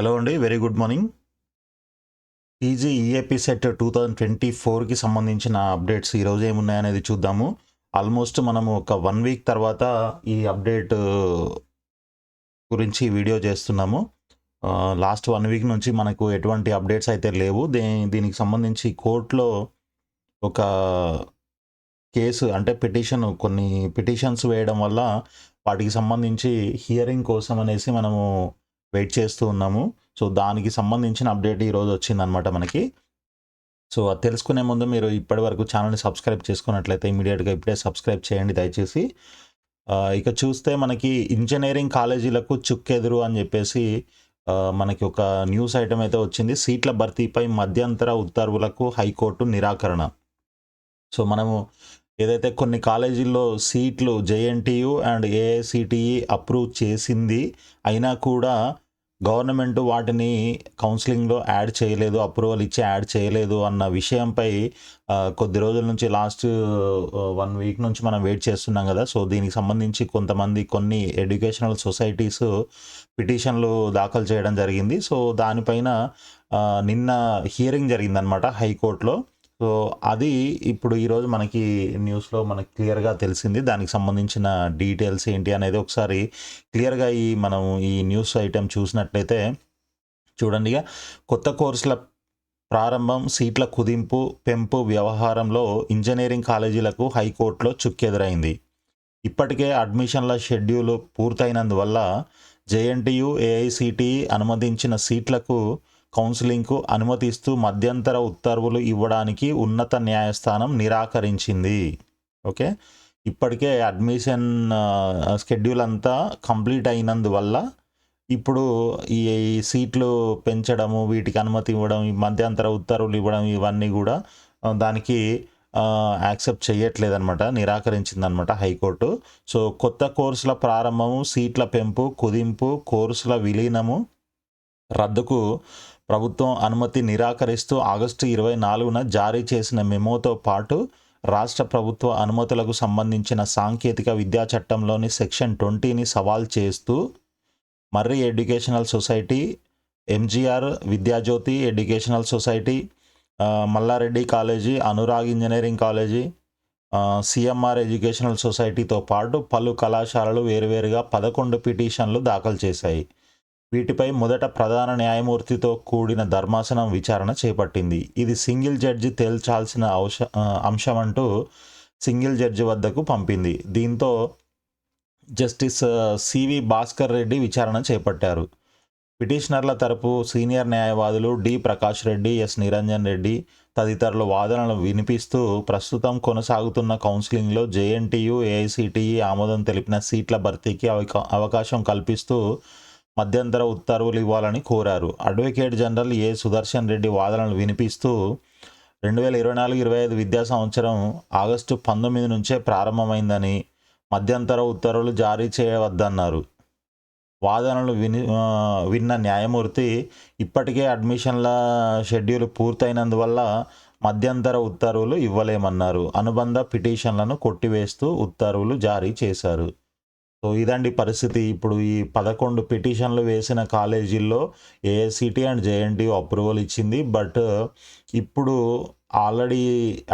Hello అండి very good morning PG EAP SET two thousand twenty ఫోర్కి సంబంధించిన updates ఈరోజు ఏమున్నాయనేది చూద్దాము. ఆల్మోస్ట్ మనము ఒక వన్ వీక్ తర్వాత ఈ అప్డేట్ uh, గురించి వీడియో చేస్తున్నాము. లాస్ట్ వన్ వీక్ నుంచి మనకు ఎటువంటి అప్డేట్స్ అయితే లేవు. దీ దీనికి సంబంధించి కోర్టులో ఒక కేసు అంటే పిటిషన్ కొన్ని పిటిషన్స్ వేయడం వల్ల వాటికి సంబంధించి హియరింగ్ కోసం అనేసి మనము వెయిట్ చేస్తూ ఉన్నాము. సో దానికి సంబంధించిన అప్డేట్ ఈరోజు వచ్చిందనమాట మనకి. సో అది తెలుసుకునే ముందు మీరు ఇప్పటి వరకు ఛానల్ని సబ్స్క్రైబ్ చేసుకున్నట్లయితే ఇమీడియట్గా ఇప్పుడే సబ్స్క్రైబ్ చేయండి దయచేసి. ఇక చూస్తే మనకి ఇంజనీరింగ్ కాలేజీలకు చుక్కెదురు అని చెప్పేసి మనకి ఒక న్యూస్ ఐటమ్ అయితే వచ్చింది. సీట్ల భర్తీపై మధ్యంతర ఉత్తర్వులకు హైకోర్టు నిరాకరణ. సో మనము ఏదైతే కొన్ని కాలేజీల్లో సీట్లు జేఎన్టీయు అండ్ ఏఐసిటిఈ అప్రూవ్ చేసింది అయినా కూడా గవర్నమెంట్ వాటిని కౌన్సిలింగ్లో యాడ్ చేయలేదు అప్రూవల్ ఇచ్చి యాడ్ చేయలేదు అన్న విషయంపై కొద్ది రోజుల నుంచి లాస్ట్ వన్ వీక్ నుంచి మనం వెయిట్ చేస్తున్నాం కదా. సో దీనికి సంబంధించి కొంతమంది కొన్ని ఎడ్యుకేషనల్ సొసైటీస్ పిటిషన్లు దాఖలు చేయడం జరిగింది. సో దానిపైన నిన్న హియరింగ్ జరిగిందనమాట హైకోర్టులో. సో అది ఇప్పుడు ఈరోజు మనకి న్యూస్లో మనకి క్లియర్గా తెలిసింది. దానికి సంబంధించిన డీటెయిల్స్ ఏంటి అనేది ఒకసారి క్లియర్గా ఈ మనం ఈ న్యూస్ ఐటెం చూసినట్లయితే చూడండి ఇక. కొత్త కోర్సుల ప్రారంభం సీట్ల కుదింపు పెంపు వ్యవహారంలో ఇంజనీరింగ్ కాలేజీలకు హైకోర్టులో చుక్కెదురైంది. ఇప్పటికే అడ్మిషన్ల షెడ్యూల్ పూర్తయినందువల్ల జేఎన్టీయు ఏఐసిటి అనుమతించిన సీట్లకు కౌన్సిలింగ్కు అనుమతిస్తూ మధ్యంతర ఉత్తర్వులు ఇవ్వడానికి ఉన్నత న్యాయస్థానం నిరాకరించింది. ఓకే? ఇప్పటికే అడ్మిషన్ షెడ్యూల్ అంతా కంప్లీట్ అయినందువల్ల ఇప్పుడు ఈ సీట్లు పెంచడము వీటికి అనుమతి ఇవ్వడం ఈ మధ్యంతర ఉత్తర్వులు ఇవ్వడం ఇవన్నీ కూడా దానికి యాక్సెప్ట్ చేయట్లేదనమాట నిరాకరించిందనమాట హైకోర్టు. సో కొత్త కోర్సుల ప్రారంభము సీట్ల పెంపు కుదింపు కోర్సుల విలీనము రద్దుకు ప్రభుత్వం అనుమతి నిరాకరిస్తూ ఆగస్టు ఇరవై నాలుగున జారీ చేసిన మెమోతో పాటు రాష్ట్ర ప్రభుత్వ అనుమతులకు సంబంధించిన సాంకేతిక విద్యా చట్టంలోని సెక్షన్ ట్వంటీని సవాల్ చేస్తూ Marri educational society MGR Vidyajyothi educational society Malla Reddy college Anurag engineering college CMR educational సొసైటీతో పాటు పలు కళాశాలలు వేరువేరుగా పదకొండు పిటిషన్లు దాఖలు చేశాయి. వీటిపై మొదట ప్రధాన న్యాయమూర్తితో కూడిన ధర్మాసనం విచారణ చేపట్టింది. ఇది సింగిల్ జడ్జి తేల్చాల్సిన అవశ అంశమంటూ అంశం అంటూ సింగిల్ జడ్జి వద్దకు పంపింది. దీంతో జస్టిస్ సివి భాస్కర్ రెడ్డి విచారణ చేపట్టారు. పిటిషనర్ల తరపు సీనియర్ న్యాయవాదులు డి ప్రకాష్ రెడ్డి ఎస్ నిరంజన్ రెడ్డి తదితరుల వాదనలు వినిపిస్తూ ప్రస్తుతం కొనసాగుతున్న కౌన్సిలింగ్లో జేఎన్టీయు ఏఐసిటిఈ ఆమోదం తెలిపిన సీట్ల భర్తీకి అవకాశం కల్పిస్తూ మధ్యంతర ఉత్తర్వులు ఇవ్వాలని కోరారు. Advocate general A Sudarshan Reddy వాదనలు వినిపిస్తూ రెండు వేల ఇరవై నాలుగు ఇరవై ఐదు విద్యా సంవత్సరం ఆగస్టు పంతొమ్మిది నుంచే ప్రారంభమైందని మధ్యంతర ఉత్తర్వులు జారీ చేయవద్దన్నారు. వాదనలు విని విన్న న్యాయమూర్తి ఇప్పటికే అడ్మిషన్ల షెడ్యూల్ పూర్తయినందువల్ల మధ్యంతర ఉత్తర్వులు ఇవ్వలేమన్నారు. అనుబంధ పిటిషన్లను కొట్టివేస్తూ ఉత్తర్వులు జారీ చేశారు. సో ఇదండి పరిస్థితి. ఇప్పుడు ఈ పదకొండు పిటిషన్లు వేసిన కాలేజీల్లో ఏఐసిటి అండ్ జేఎన్టీయు అప్రూవల్ ఇచ్చింది. బట్ ఇప్పుడు ఆల్రెడీ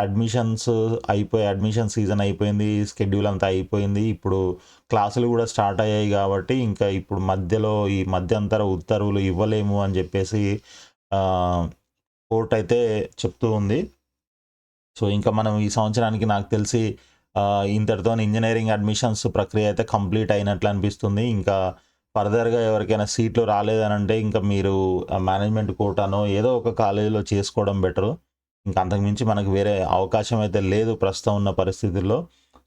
అడ్మిషన్స్ అయిపోయి అడ్మిషన్ సీజన్ అయిపోయింది స్కెడ్యూల్ అంతా అయిపోయింది. ఇప్పుడు క్లాసులు కూడా స్టార్ట్ అయ్యాయి కాబట్టి ఇంకా ఇప్పుడు మధ్యలో ఈ మధ్యంతర ఉత్తర్వులు ఇవ్వలేము అని చెప్పేసి కోర్ట్ అయితే చెప్తూ ఉంది. సో ఇంకా మనం ఈ సంవత్సరానికి నాకు తెలిసి ఇంతటితో ఇంజనీరింగ్ అడ్మిషన్స్ ప్రక్రియ అయితే కంప్లీట్ అయినట్లు అనిపిస్తుంది. ఇంకా ఫర్దర్గా ఎవరికైనా సీట్లు రాలేదని అంటే ఇంకా మీరు మేనేజ్మెంట్ కోటానో ఏదో ఒక కాలేజీలో చేసుకోవడం బెటరు ఇంకా అంతకుమించి మనకు వేరే అవకాశం అయితే లేదు ప్రస్తుతం ఉన్న పరిస్థితుల్లో.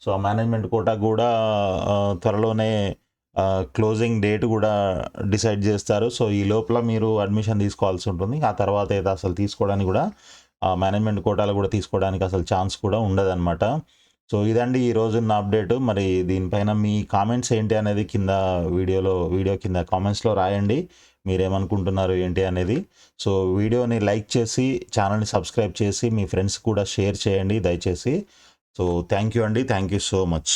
సో ఆ మేనేజ్మెంట్ కోటా కూడా త్వరలోనే క్లోజింగ్ డేట్ కూడా డిసైడ్ చేస్తారు. సో ఈ లోపల మీరు అడ్మిషన్ తీసుకోవాల్సి ఉంటుంది. ఆ తర్వాత అయితే అసలు తీసుకోవడానికి కూడా మేనేజ్మెంట్ కోటాలు కూడా తీసుకోవడానికి అసలు ఛాన్స్ కూడా ఉండదన్నమాట. సో ఇదండి ఈ రోజున్న అప్డేట్. మరి దీనిపైన మీ కామెంట్స్ ఏంటి అనేది కింద వీడియోలో వీడియో కింద కామెంట్స్లో రాయండి. మీరేమనుకుంటున్నారు ఏంటి అనేది. సో వీడియోని లైక్ చేసి ఛానల్ని సబ్స్క్రైబ్ చేసి మీ ఫ్రెండ్స్ కూడా షేర్ చేయండి దయచేసి. సో థ్యాంక్ యూ అండి. Thank you so much.